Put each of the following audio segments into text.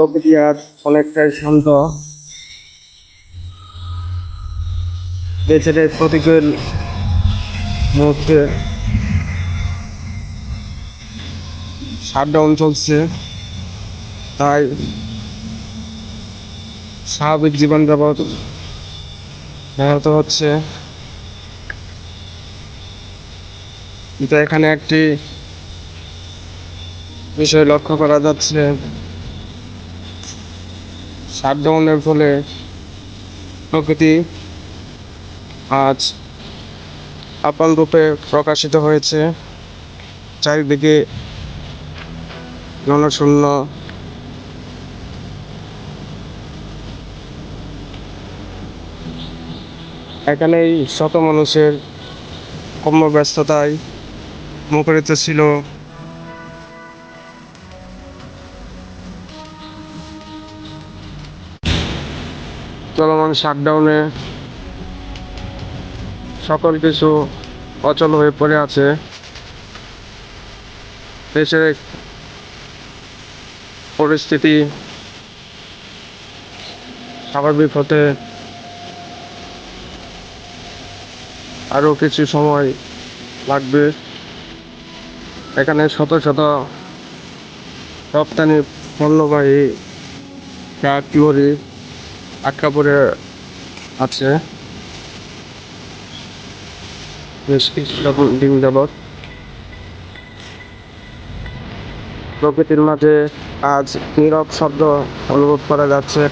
প্রকৃতি আজ অনেকটাই শান্ত। বেচারে প্রতিকূল মুহূর্তে। শাটডাউন চলছে, তাই স্বাভাবিক জীবনযাপন ব্যাহত হচ্ছে। কিন্তু এখানে একটি বিষয় লক্ষ্য করা যাচ্ছে। শাটডাউনের ফলে প্রকৃতি আজ আপন রূপে প্রকাশিত হয়েছে। চারিদিকে জনশূন্য। এখানেই শত মানুষের কর্মব্যস্ততায় মুখরিত ছিল। চলমান শাটডাউনে সকল কিছু অচল হয়ে পড়ে আছে। দেশের পরিস্থিতি স্বাভাবিক হতে আরও কিছু সময় লাগবে। এখানে শত শত রপ্তানি পণ্যবাহী ট্রাক, লরি আটকা আছে প্রকৃতির মাঝে আজ নীরব শব্দ অনুভব করা যাচ্ছে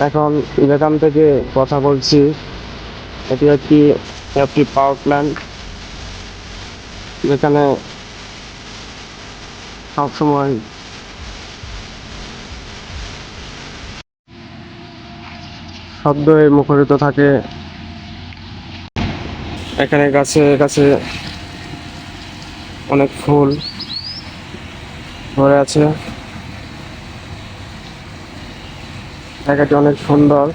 এখন যেখান থেকে কথা বলছি এটি একটি একটি পাওয়ার প্ল্যান্ট যেখানে সবসময় শব্দে মুখরিত থাকে। এখানে গাছে গাছে অনেক ফুল ধরে আছে। জায়গাটি অনেক সুন্দর।